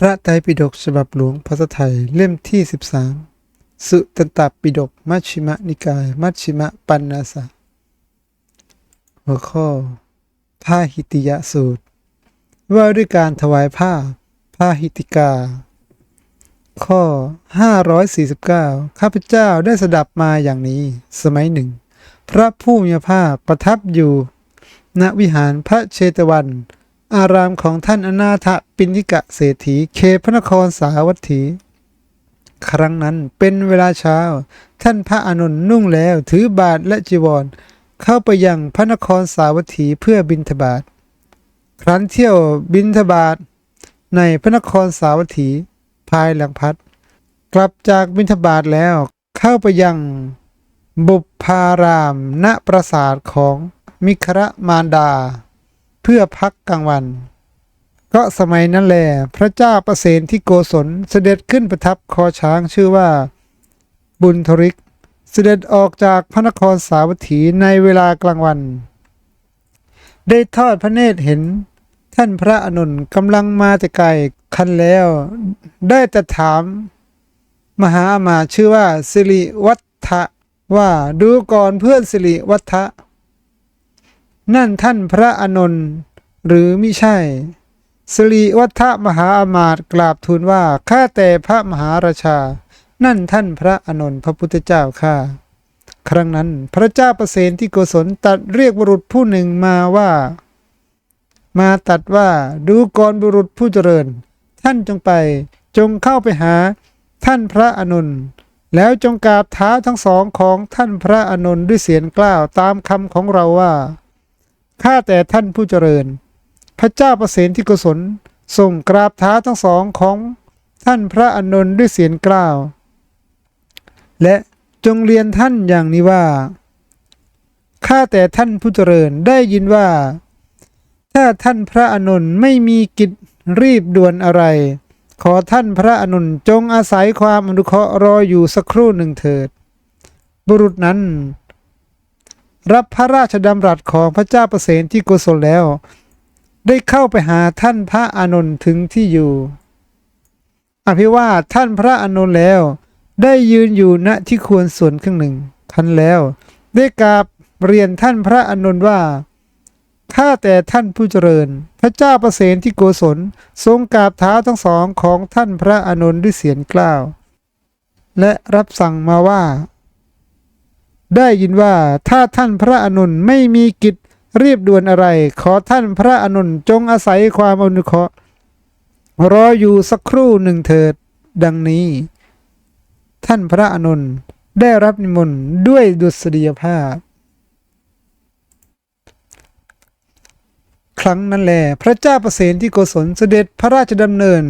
พระไตรปิฎกฉบับหลวงภาษาไทยเล่มที่ 13 สุตตปิฎกมัชฌิมนิกาย มัชฌิมปัญนาสะหัวข้อพาหิติยสูตร ว่าด้วยการถวายผ้าพาหิติกา ข้อ 549 ข้าพเจ้าได้สดับมาอย่างนี้ สมัยหนึ่ง พระผู้มีพระภาคประทับอยู่ ณวิหารพระเชตวัน อารามของท่านอนาถปิณิกะเศรษฐีเขพระนครสาวัตถี ครั้งนั้นเป็นเวลาเช้า ท่านพระอานนท์นุ่งแล้วถือบาทและจีวร เข้าไปยังพระนครสาวัตถีเพื่อบิณฑบาตครั้นเที่ยวบิณฑบาตในพระนครสาวัตถีภายหลังพัด กลับจากบิณฑบาตแล้วเข้าไปยังบุพารามณปราสาทของมิคระมารดา เพื่อพักกลางวัน ก็สมัยนั้นแล พระเจ้าประเสนที่โกศลเสด็จขึ้นประทับคอช้างชื่อว่า บุญทริก เสด็จออกจากพระนครสาวัตถีในเวลากลางวัน ได้ทอดพระเนตรเห็น ท่านพระอนุนกำลังมาแต่ไกลคันแล้ว ได้แต่ถาม มหาอามาชื่อว่าสิริวัฒว่าดูก่อนเพื่อนสิริวัฒ นั่นท่านพระอานนท์หรือมิใช่ สริวัฒมหาอามาตย์กราบทูลว่าข้าแต่พระมหาราชา นั่นท่านพระอานนท์พระพุทธเจ้าข้าครั้งนั้นพระเจ้าประเสนที่โกศลตัดเรียกบุรุษผู้หนึ่งมาว่า มาตัดว่าดูก่อนบุรุษผู้เจริญ ท่านจงไปจงเข้าไปหา ท่านพระอานนแล้วจงกราบเท้าทั้งสองของท่านพระอานนด้วยเสียงกล้าวตามคำของเราว่า ข้าแต่ท่านผู้เจริญ พระเจ้าประเสนที่กุศลส่งกราบเท้าทั้งสองของท่านพระอานนท์ด้วยเสียงกล้าว และจงเรียนท่านอย่างนี้ว่า ข้าแต่ท่านผู้เจริญได้ยินว่า ถ้าท่านพระอานนท์ไม่มีกิจรีบด่วนอะไร ขอท่านพระอนุนจงอาศัยความอนุเคราะห์รออยู่สักครู่หนึ่งเถิด บุรุษนั้น รับพระราชดำรัสของพระเจ้าประเสนที่โกศลแล้ว ได้เข้าไปหาท่านพระอานนท์ถึงที่อยู่ อภิว่าท่านพระอานนท์แล้ว ได้ยืนอยู่ณที่ควรส่วนครึ่งหนึ่งคันแล้ว ได้กราบเรียนท่านพระอานนท์ว่าข้าแต่ท่านผู้เจริญ พระเจ้าประเสนที่โกศลทรงกราบเท้าทั้งสองของท่านพระอานนท์ด้วยเสียงกล้าว และรับสั่งมาว่า ได้ยินว่าถ้าท่านพระอานนท์ไม่มีกิจรีบด่วนอะไร ขอท่านพระอานนท์จงอาศัยความอนุเคราะห์รออยู่สักครู่หนึ่งเถิดดังนี้ ท่านพระอานนท์ได้รับนิมนต์ด้วยดุษฎียภาพ ครั้งนั้นแลพระเจ้าประเสนที่โกศลเสด็จพระราชดำเนิน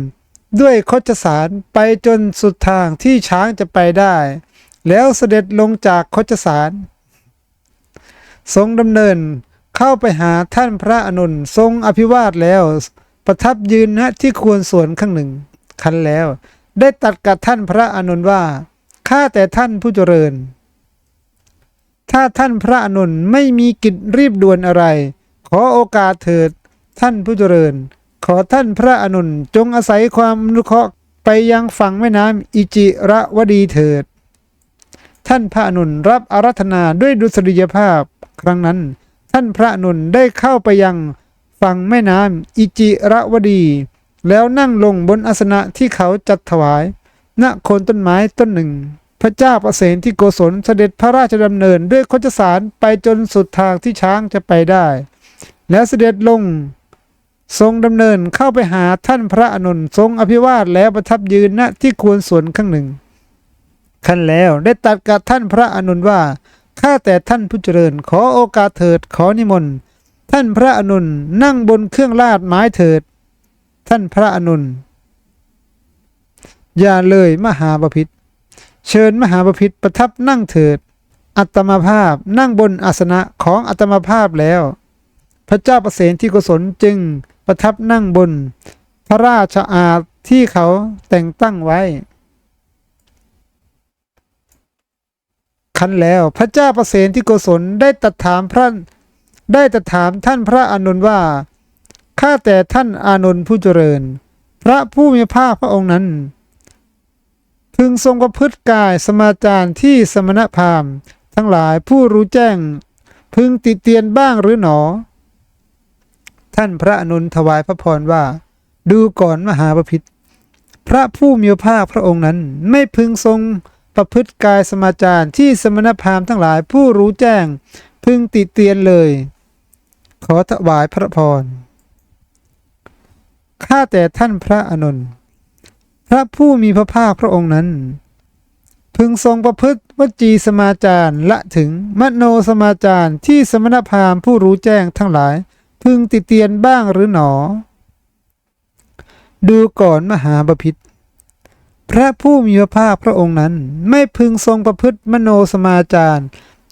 ด้วยโคจสารไปจนสุดทางที่ช้างจะไปได้ แล้วเสด็จลงจากโคจสารทรงดำเนินเข้าไปหาท่านพระอนุนทรงอภิวาทแล้ว ประทับยืนณที่ควรส่วนข้างหนึ่ง คันแล้ว ได้ตัดกับท่านพระอนุนว่าข้าแต่ท่านผู้เจริญ ถ้าท่านพระอนุนไม่มีกิจรีบด่วนอะไร ขอโอกาสเถิดท่านผู้เจริญ ขอท่านพระอนุนจงอาศัยความอนุเคราะห์ไปยังฝั่งแม่น้ำอิจิระวดีเถิด ท่านพระอนุนรับอารัธนาด้วยดุษฎียภาพครั้งนั้น ท่านพระอนุนได้เข้าไปยังฝั่งแม่น้ำอิจิระวดี แล้วนั่งลงบนอาสนะที่เขาจัดถวาย ณโคนต้นไม้ต้นหนึ่ง พระเจ้าประเสนที่โกศลเสด็จพระราชดำเนินด้วยโคจสารไปจนสุดทางที่ช้างจะไปได้ แล้วเสด็จลงทรงดำเนินเข้าไปหาท่านพระอนุนทรงอภิวาทแล้วประทับยืนณที่ควรส่วนข้างหนึ่ง ขั้นแล้วได้ตัดกับท่านพระอนุนว่าข้าแต่ท่านผู้เจริญขอโอกาสเถิดขอนิมนต์ท่านพระอนุนนั่งบนเครื่องลาดไม้เถิด ท่านพระอนุนอย่าเลยมหาบพิษเชิญมหาบพิษประทับนั่งเถิด อัตมาภาพนั่งบนอาสนะของอัตมาภาพแล้ว พระเจ้าประเสนที่กุศลจึงประทับนั่งบน พระราชอาณที่เขาแต่งตั้งไว้ คันแล้ว พระเจ้าประเสนที่โกศลได้ตรัดถามพระได้ตัดถามท่านพระอานนท์ว่าข้าแต่ท่านอานนท์ผู้เจริญ พระผู้มีพระภาคพระองค์นั้น พึงทรงประพฤติกายสมาจารที่สมณพราหมณ์ ทั้งหลายผู้รู้แจ้ง พึงติเตียนบ้างหรือหนอ ท่านพระอนุนถวายพระพรว่า ดูก่อนมหาบพิษพระผู้มีพระภาคพระองค์นั้นไม่พึงทรง ประพฤติกายสมาจารที่สมณพราหมณ์ทั้งหลายผู้รู้แจ้ง พึงติเตียนเลย ขอถวายพระพรข้าแต่ท่านพระอานนพระผู้มีพระภาคพระองค์นั้น พึงทรงประพฤติวจีสมาจารละถึงมโนสมาจารที่สมณพราหมณ์ผู้รู้แจ้งทั้งหลาย พึงติเตียนบ้างหรือหนอ ดูก่อนมหาบพิษ พระผู้มีพระภาคพระองค์นั้น ไม่พึงทรงประพฤติมโนสมาจาร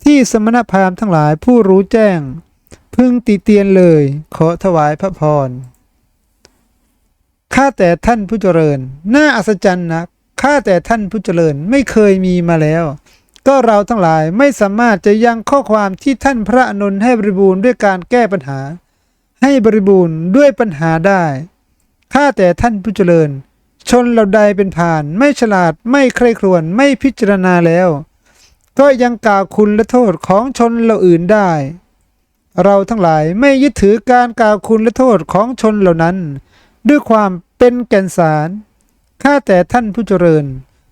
ที่สมณพราหมณ์ทั้งหลายผู้รู้แจ้ง พึงติเตียนเลย ขอถวายพระพรข้าแต่ท่านผู้เจริญ น่าอัศจรรย์นักข้าแต่ท่านผู้เจริญไม่เคยมีมาแล้ว ก็เราทั้งหลายไม่สามารถจะยังข้อความที่ท่านพระอานนให้บริบูรณ์ด้วยการแก้ปัญหา ให้บริบูรณ์ด้วยปัญหาได้ข้าแต่ท่านผู้เจริญ ชนเราใดเป็นผ่าน ไม่ฉลาดไม่ใคร่ครวญไม่พิจารณาแล้ว ก็ยังกล่าวคุณและโทษของชนเราอื่นได้ เราทั้งหลายไม่ยึดถือการกล่าวคุณและโทษของชนเหล่านั้น ด้วยความเป็นแก่นสารข้าแต่ท่านผู้เจริญ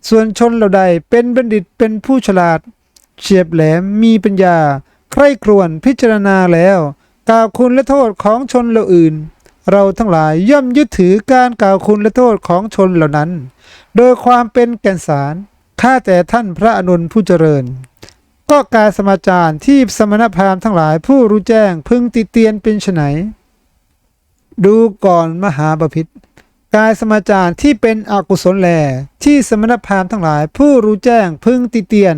ส่วนชนเหล่าใดเป็นบัณฑิตเป็นผู้ฉลาด เฉียบแหลมมีปัญญา ใคร่ครวญพิจารณาแล้ว กล่าวคุณและโทษของชนเหล่าอื่น เราทั้งหลายย่อมยึดถือการกล่าวคุณและโทษของชนเหล่านั้น โดยความเป็นแก่นสารข้าแต่ท่านพระอนุนผู้เจริญ ก็การสมาจารที่สมณพราหมณ์ทั้งหลายผู้รู้แจ้งพึงติเตียนเป็นไฉนดูก่อนมหาบพิษกายสมาจารที่เป็นอกุศลแล ที่สมณพราหมณ์ทั้งหลายผู้รู้แจ้งพึงติเตียน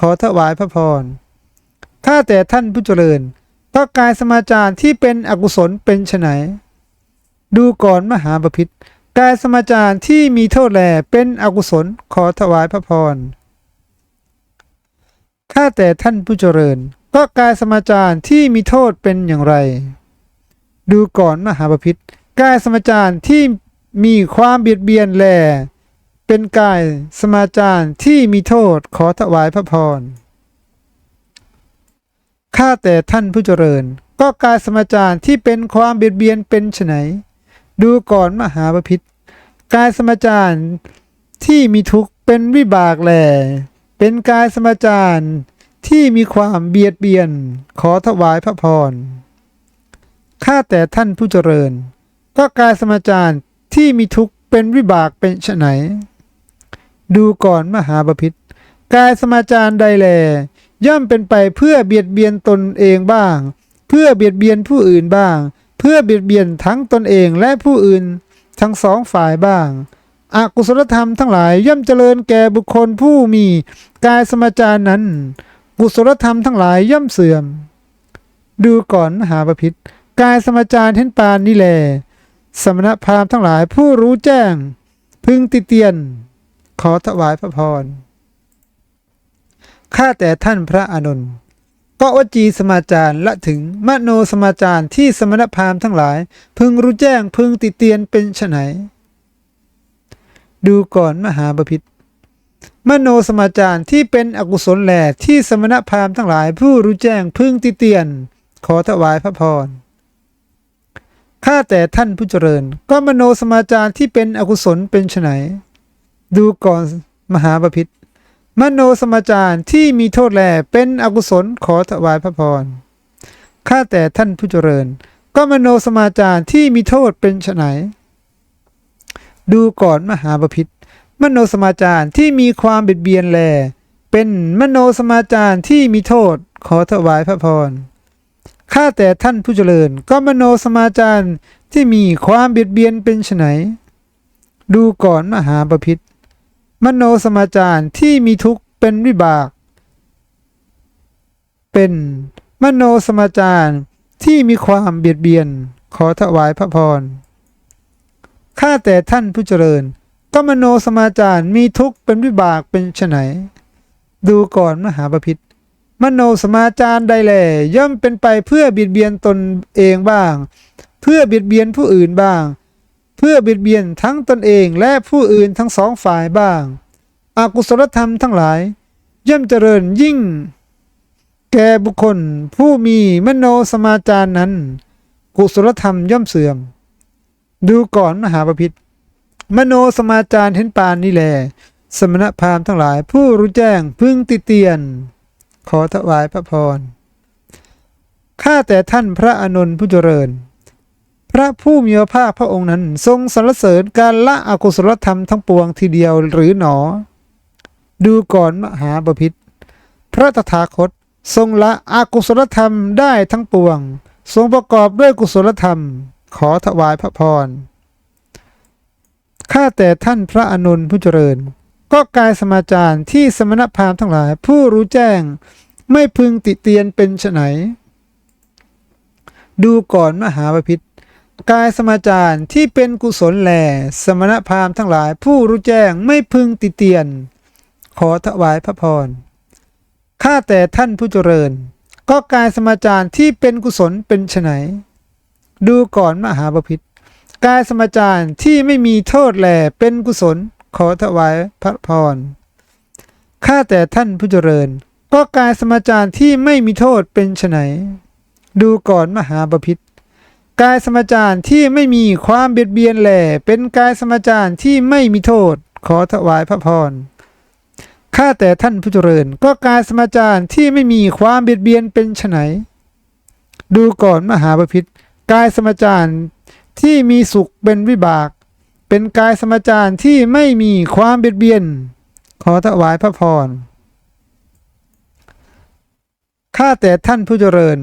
ขอถวายพระพรข้าแต่ท่านผู้เจริญก็กายสมาจารที่เป็นอกุศลเป็นไฉน ดูก่อนมหาบพิษกายสมาจารที่มีโทษแลเป็นอกุศลขอถวายพระพรข้าแต่ท่านผู้เจริญ ก็กายสมาจารที่มีโทษเป็นอย่างไร ดูก่อนมหาบพิษกายสมาจารที่มีความเบียดเบียนแล เป็นกายสมาจารที่มีโทษขอถวายพระพรข้าแต่ท่านผู้เจริญ ก็กายสมาจารที่เป็นความเบียดเบียนเป็นไฉน ดูก่อนมหาบพิษกายสมาจารที่มีทุกข์เป็นวิบากแล เป็นกายสมาจารที่มีความเบียดเบียน ขอถวายพระพรข้าแต่ท่านผู้เจริญ ก็กายสมาจารที่มีทุกข์เป็นวิบากเป็นไฉนดูก่อนมหาบพิษกายสมาจารใดแล ย่อมเป็นไปเพื่อเบียดเบียนตนเองบ้าง เพื่อเบียดเบียนผู้อื่นบ้าง เพื่อเบียดเบียนทั้งตนเองและผู้อื่นทั้งสองฝ่ายบ้างอากุศลธรรมทั้งหลายย่อมเจริญแก่บุคคลผู้มีกายสมาจารนั้น กุศลธรรมทั้งหลายย่อมเสื่อม ดูก่อนมหาบพิษกายสมาจารเห็นปานนี่แล สมณพราหมณ์ทั้งหลายผู้รู้แจ้ง พึงติเตียน ขอถวายพระพรข้าแต่ท่านพระอานนท์ ก็วจีสมาจารและถึงมโนสมาจารที่สมณพราหมณ์ทั้งหลาย พึงรู้แจ้งพึงติเตียนเป็นไฉนดูก่อนมหาบพิษมโนสมาจารที่เป็นอกุศลแหลที่สมณพราหมณ์ทั้งหลายผู้รู้แจ้งพึงติเตียน ขอถวายพระพรข้าแต่ท่านผู้เจริญ ก็มโนสมาจารที่เป็นอกุศลเป็นไฉนดูก่อนมหาบพิษ มโนสมจารที่มีโทษแลเป็นอกุศลขอถวายพระพรข้าแต่ท่านผู้เจริญ ก็มโนสมาจารที่มีโทษเป็นไฉนดูก่อนมหาบพิษมโนสมาจารที่มีความเบียดเบียนแล เป็นมโนสมาจารที่มีโทษขอถวายพระพรข้าแต่ท่านผู้เจริญ ก็มโนสมาจารที่มีความเบียดเบียนเป็นไฉนดูก่อนมหาบพิษ มโนสมาจารที่มีทุกข์เป็นวิบาก เป็นมโนสมาจารที่มีความเบียดเบียนขอถวายพระพรข้าแต่ท่านผู้เจริญ ก็มโนสมาจารมีทุกข์เป็นวิบากเป็นไฉนดูก่อนมหาบพิษมโนสมาจารใดแลย่อมเป็นไปเพื่อเบียดเบียนตนเองบ้าง เพื่อเบียดเบียนผู้อื่นบ้าง พื่อพื่อเบียดเบียนทั้งตนเองและผู้อื่นทั้งสองฝ่ายบ้างอกุศลธรรมทั้งหลายย่อมเจริญยิ่ง แก่บุคคลผู้มีมโนสมาจารนั้น กุศลธรรมย่อมเสื่อม ดูก่อนมหาปพิธมโนสมาจารเห็นปานนี้แล สมณพราหมณ์ทั้งหลายผู้รู้แจ้งพึ่งติเตียน ขอถวายพระพรข้าแต่ท่านพระอานนผู้เจริญ พระผู้มีพระภาคพระองค์นั้น ทรงสรรเสริญการละอกุศลธรรมทั้งปวงทีเดียวหรือหนอ ดูก่อนมหาบพิษพระตถาคต ทรงละอกุศลธรรมได้ทั้งปวง ทรงประกอบด้วยกุศลธรรม ขอถวายพระพรข้าแต่ท่านพระอานนผู้เจริญ ก็กายสมาจารที่สมณพราหมณ์ทั้งหลายผู้รู้แจ้ง ไม่พึงติเตียนเป็นไฉนดูก่อนมหาบพิษ กายสมาจารที่เป็นกุศลแล สมณพราหมณ์ทั้งหลายผู้รู้แจ้งไม่พึงติเตียน ขอถวายพระพรข้าแต่ท่านผู้เจริญ ก็กายสมาจารที่เป็นกุศลเป็นไฉนดูก่อนมหาบพิษกายสมาจารที่ไม่มีโทษแลเป็นกุศล ขอถวายพระพรข้าแต่ท่านผู้เจริญ ก็กายสมาจารที่ไม่มีโทษเป็นไฉนดูก่อนมหาบพิษ กายสมจารที่ไม่มีความเบียดเบียนแหลเป็นกายสมจารที่ไม่มีโทษ ขอถวายพระพรข้าแต่ท่านผู้เจริญ ก็กายสมจารที่ไม่มีความเบียดเบียนเป็นไฉนดูก่อนมหาบพิษกายสมจารที่มีสุขเป็นวิบาก เป็นกายสมจารที่ไม่มีความเบียดเบียน ขอถวายพระพรข้าแต่ท่านผู้เจริญ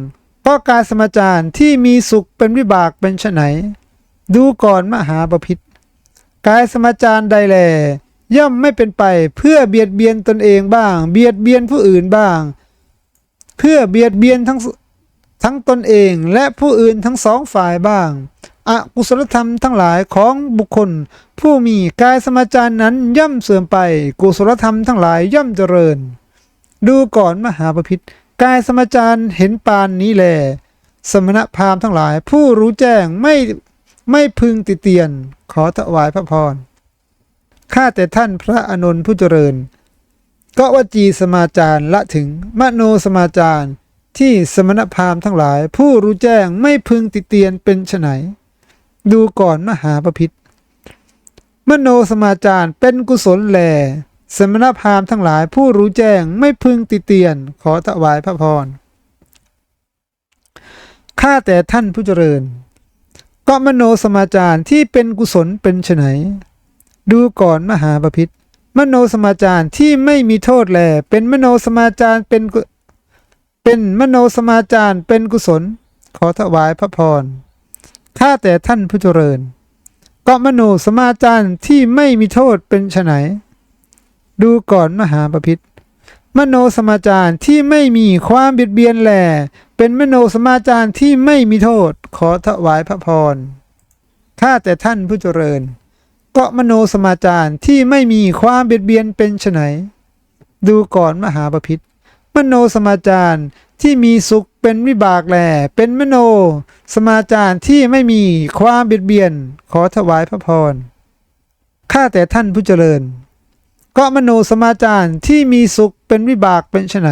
ก็กายสมจารที่มีสุขเป็นวิบากเป็นไนดูก่อนมหาบพิษกายสมจารใดแล ย่อมไม่เป็นไปเพื่อเบียดเบียนตนเองบ้าง เบียดเบียนผู้อื่นบ้าง เพื่อเบียดเบียนทั้งทั้งตนเองและผู้อื่นทั้งสองฝ่ายบ้างอกุศลธรรมทั้งหลายของบุคคล ผู้มีกายสมาจารนั้นย่อมเสื่อมไป กุศลธรรมทั้งหลายย่อมเจริญ ดูก่อนมหาปพิธ กายสมาจารเห็นปานนี้แล สมณพราหมณ์ทั้งหลาย ผู้รู้แจ้งไม่ไม่พึงติเตียน ขอถวายพระพรข้าแต่ท่านพระอนนท์ผู้เจริญ ก็วจีสมาจารละถึงมโนสมาจารที่สมณพราหมณ์ทั้งหลาย ผู้รู้แจ้งไม่พึงติเตียนเป็นไนดูก่อนมหาปพิธมโนสมาจารเป็นกุศลแล สมณพราหมณ์ทั้งหลายผู้รู้แจ้งไม่พึงติเตียน ขอถวายพระพรข้าแต่ท่านผู้เจริญ ก็มโนสมาจารที่เป็นกุศลเป็นไฉนดูก่อนมหาปพิธมโนสมาจารที่ไม่มีโทษแล เป็นมโนสมาจารเป็นเป็นมโนสมาจารเป็นกุศล ขอถวายพระพรข้าแต่ท่านผู้เจริญ ก็มโนสมาจารที่ไม่มีโทษเป็นไฉน ดูก่อนมหาปพิธมโนสมาจารที่ไม่มีความเบียดเบียนแหลเป็นมโนสมาจารที่ไม่มีโทษ ขอถวายพระพรข้าแต่ท่านผู้เจริญก็มโนสมาจารที่ไม่มีความเบียดเบียนเป็นไฉนดูก่อนมหาปพิธมโนสมาจารที่มีสุขเป็นวิบากแหลเป็นมโน สมาจารที่ไม่มีความเบียดเบียน ขอถวายพระพรข้าแต่ท่านผู้เจริญ ก็มโนสมาจารที่มีสุขเป็นวิบากเป็นไฉน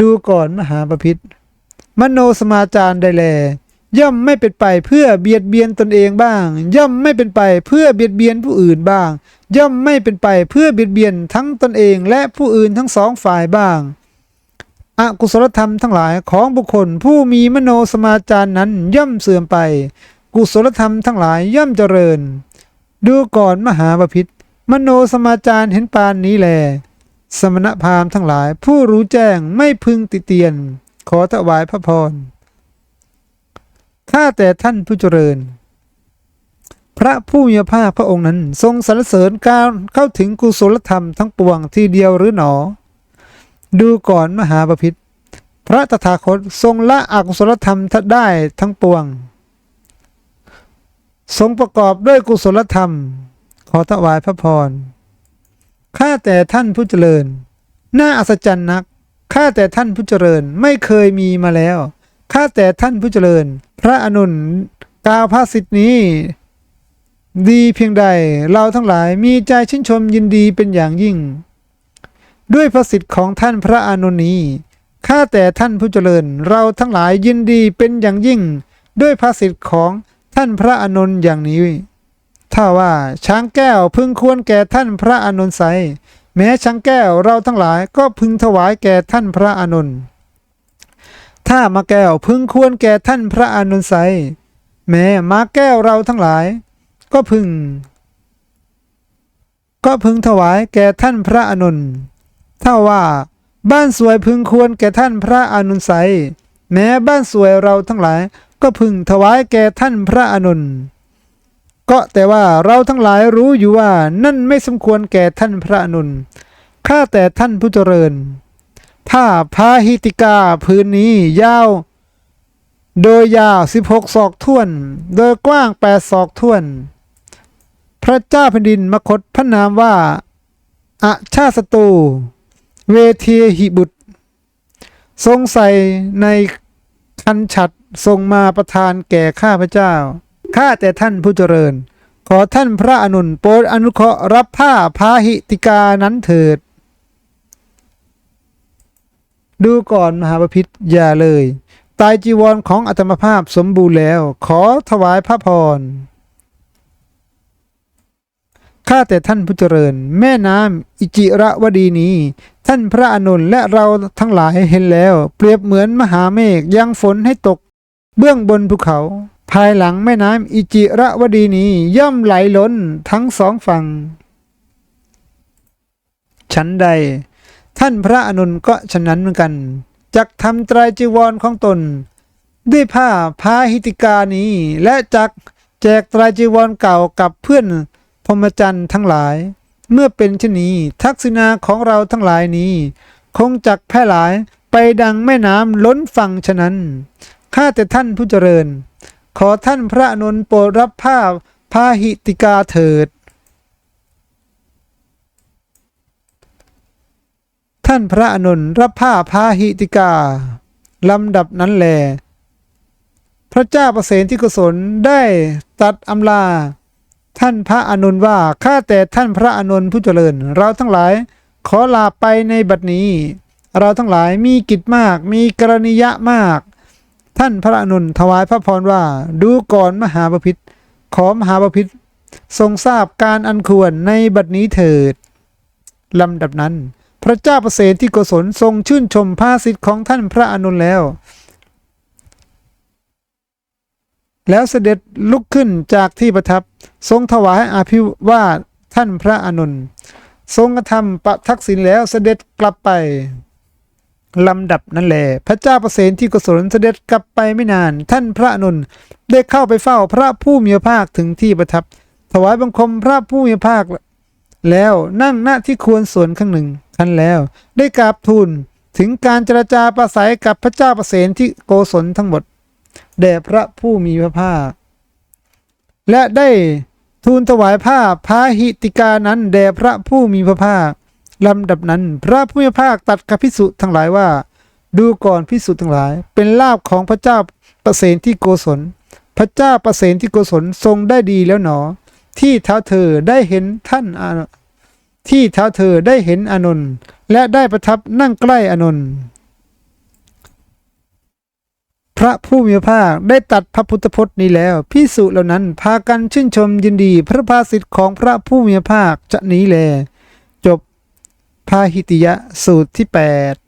ดูก่อนมหาปพิธมโนสมาจารใดแล ย่อมไม่เป็นไปเพื่อเบียดเบียนตนเองบ้าง ย่อมไม่เป็นไปเพื่อเบียดเบียนผู้อื่นบ้าง ย่อมไม่เป็นไปเพื่อเบียดเบียนทั้งตนเองและผู้อื่นทั้งสองฝ่ายบ้างอกุศลธรรมทั้งหลายของบุคคลผู้มีมโนสมาจารนั้นย่อมเสื่อมไป กุศลธรรมทั้งหลายย่อมเจริญ ดูก่อนมหาบพิษ มโนสมาจารเห็นปานนี้แล สมณพราหมณ์ทั้งหลาย ผู้รู้แจ้งไม่พึงติเตียน ขอถวายพระพรข้าแต่ท่านผู้เจริญ พระผู้มีพระภาคพระองค์นั้นทรงสรรเสริญการเข้าถึงกุศลธรรมทั้งปวงทีเดียวหรือหนอ ดูก่อนมหาปพิธพระตถาคตทรงละอกุศลธรรมทัดได้ทั้งปวง ทรงประกอบด้วยกุศลธรรม อถวายพระพร ข้าแต่ท่านผู้เจริญ น่าอัศจรรย์นัก ข้าแต่ท่านผู้เจริญไม่เคยมีมาแล้ว ข้าแต่ท่านผู้เจริญ พระอนุนกาวภาษิตนี้ ดีเพียงใดเราทั้งหลายมีใจชื่นชมยินดีเป็นอย่างยิ่ง ด้วยพระสิทธิ์ของท่านพระอนนท์นี้ ข้าแต่ท่านผู้เจริญเราทั้งหลายยินดีเป็นอย่างยิ่ง ด้วยพระสิทธิ์ของท่านพระอานนท์อย่างนี้ ถ้าว่าช้างแก้วพึงควรแก่ท่านพระอานนท์ไซแม้ช้างแก้วเราทั้งหลายก็พึงถวายแก่ท่านพระอานนท์ถ้ามาแก้วพึงควรแก่ท่านพระอานนท์ไซแม้มาแก้วเราทั้งหลาย ก็พึง ก็พึงถวายแก่ท่านพระอานนท์ถ้าว่าบ้านสวยพึงควรแก่ท่านพระอานนท์ไซแม้บ้านสวยเราทั้งหลาย ก็พึงถวายแก่ท่านพระอานนท์ ก็แต่ว่าเราทั้งหลายรู้อยู่ว่านั่นไม่สมควรแก่ท่านพระอานข้าแต่ท่านผู้เจริญ ผ้าพาหิติกาพื้นนี้ยาว โดยยาว16ศอกท่วน โดยกว้าง8ศอกท่วน พระเจ้าแผ่นดินมคตพระนามว่าอาชาสตู เวเทหิบุตร ทรงใส่ในคันฉัดทรงมาประทานแก่ข้าพระเจ้า ข้าแต่ท่านผู้เจริญ ขอท่านพระอนุนโปรดอนุเคราะห์รับผ้าพาหิติกานั้นเถิด ดูก่อนมหาปพิธอย่าเลย ตายจีวรของอัตมภาพสมบูรณ์แล้ว ขอถวายพระพรข้าแต่ท่านผู้เจริญ แม่น้ำอิจิระวดีนี้ ท่านพระอนุนและเราทั้งหลายเห็นแล้ว เปรียบเหมือนมหาเมฆยังฝนให้ตก เบื้องบนภูเขา ภายหลังแม่น้ำอิจิระวดีนี้ย่อมไหลล้นทั้งสองฝั่งฉันใด ท่านพระอนุนก็ฉะนั้นเหมือนกันจักทำไตรจีวรของตน ด้วยผ้าพาหิติกานี้ และจักแจกไตรจีวรเก่ากับเพื่อนพรมจันทร์ทั้งหลาย เมื่อเป็นเช่นนี้ ทักษิณาของเราทั้งหลายนี้ คงจักแพร่หลายไปดังแม่น้ำล้นฝั่งฉะนั้นข้าแต่ท่านผู้เจริญ ขอท่านพระอนุนโปรดรับผ้าพาหิติกาเถิด ท่านพระอนุนรับผ้าพาหิติกา ลำดับนั้นแล พระเจ้าประเสนที่กุศลได้ตัดอำลา ท่านพระอนุนว่าข้าแต่ท่านพระอนุนผู้เจริญ เราทั้งหลายขอลาไปในบัดนี้ เราทั้งหลายมีกิจมากมีกรณียะมาก ท่านพระอนุนถวายพระพรว่า ดูก่อนมหาบพิษขอมหาบพิษทรงทราบการอันควรในบัดนี้เถิดลำดับนั้น พระเจ้าประเสนที่โกศลทรงชื่นชมภาสิทธิ์ของท่านพระอนุนแล้ว แล้วเสด็จลุกขึ้นจากที่ประทับ ทรงถวายอาภิวาทท่านพระอนุนทรงกระทำประทักษิณแล้วเสด็จกลับไป ลำดับนั่นแหละพระเจ้าประเสนที่กุศลเสด็จกลับไปไม่นาน ท่านพระนุนได้เข้าไปเฝ้าพระผู้มีพระภาคถึงที่ประทับ ถวายบังคมพระผู้มีพระภาค แล้วนั่งณที่ควรส่วนข้างหนึ่งคันแล้วได้กราบทูลถึงการเจรจาประสัยกับพระเจ้าประเสนที่โกศลทั้งหมดแด่พระผู้มีพระภาค และได้ทูลถวายผ้าพาหิติกานั้นแด่พระผู้มีพระภาค ลำดับนั้น พระผู้มีพระภาคตัดกับพิสุทั้งหลายว่า ดูก่อนพิสุทั้งหลาย เป็นลาบของพระเจ้าประเสนที่โกศล พระเจ้าประเสนที่โกศลทรงได้ดีแล้วหนอ ที่เท้าเธอได้เห็นท่านอาที่เท้าเธอได้เห็นอานนท์และได้ประทับนั่งใกล้อานนท์พระผู้มีพระภาคได้ตัดพระพุทธพจน์นี้แล้วพิสุเหล่านั้นพากันชื่นชมยินดีพระภาสิทธิ์ของพระผู้มีพระภาคจะนี้แล พาหิติยะสูตรที่ 8